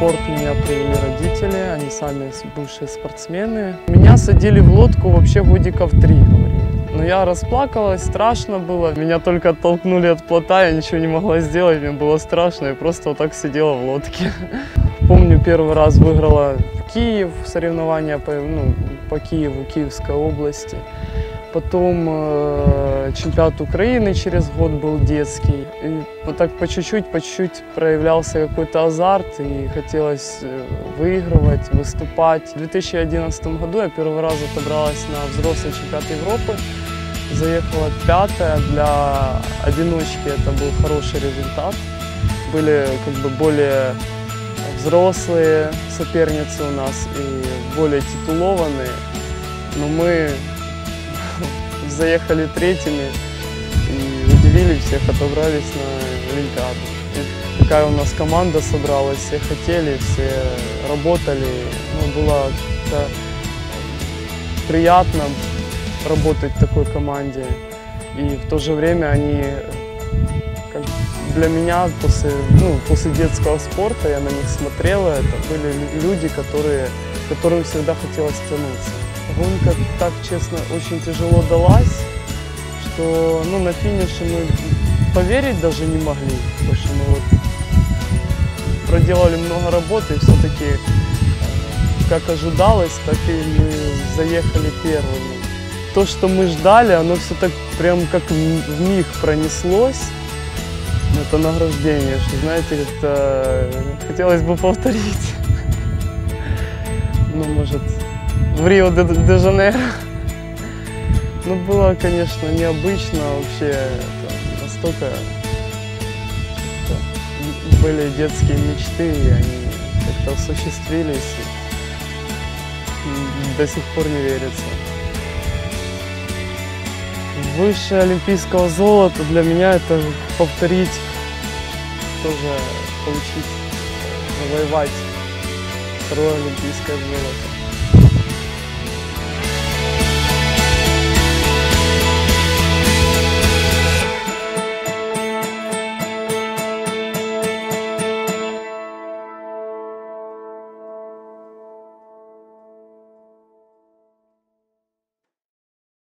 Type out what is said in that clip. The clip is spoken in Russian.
спорт меня привели родители, они сами бывшие спортсмены. Меня садили в лодку вообще годиков три, говорили. Но я расплакалась, страшно было. Меня только оттолкнули от плота, я ничего не могла сделать, мне было страшно, я просто вот так сидела в лодке. Помню, первый раз выиграла в Киев соревнования по, ну, по Киеву, Киевской области. Потом э, чемпионат Украины через год был детский. И вот так по чуть-чуть, по чуть-чуть проявлялся какой-то азарт и хотелось э, выигрывать, выступать. В 2011 году я первый раз отобралась на взрослый чемпионат Европы. Заехала пятая. Для одиночки это был хороший результат. Были как бы более взрослые соперницы у нас и более титулованные. Но мы заехали третьими и удивили всех, отобрались на Олимпиаду. И такая у нас команда собралась, все хотели, все работали. Ну, было приятно работать в такой команде. И в то же время они как для меня после, ну, после детского спорта я на них смотрела, это были лю- люди, которые, которым всегда хотелось тянуться. Гонка, так честно, очень тяжело далась, что ну, на финише мы поверить даже не могли, потому что мы вот проделали много работы, все-таки как ожидалось, так и мы заехали первыми. То, что мы ждали, оно все так прям как в миг пронеслось. Это награждение, что, знаете, как-то хотелось бы повторить. Ну, может, в Рио-де-Жанейро. Ну, было, конечно, необычно вообще. Это настолько это были детские мечты, и они как-то осуществились. И до сих пор не верится. Выше олимпийского золота для меня это повторить, тоже получить, завоевать второе олимпийское золото.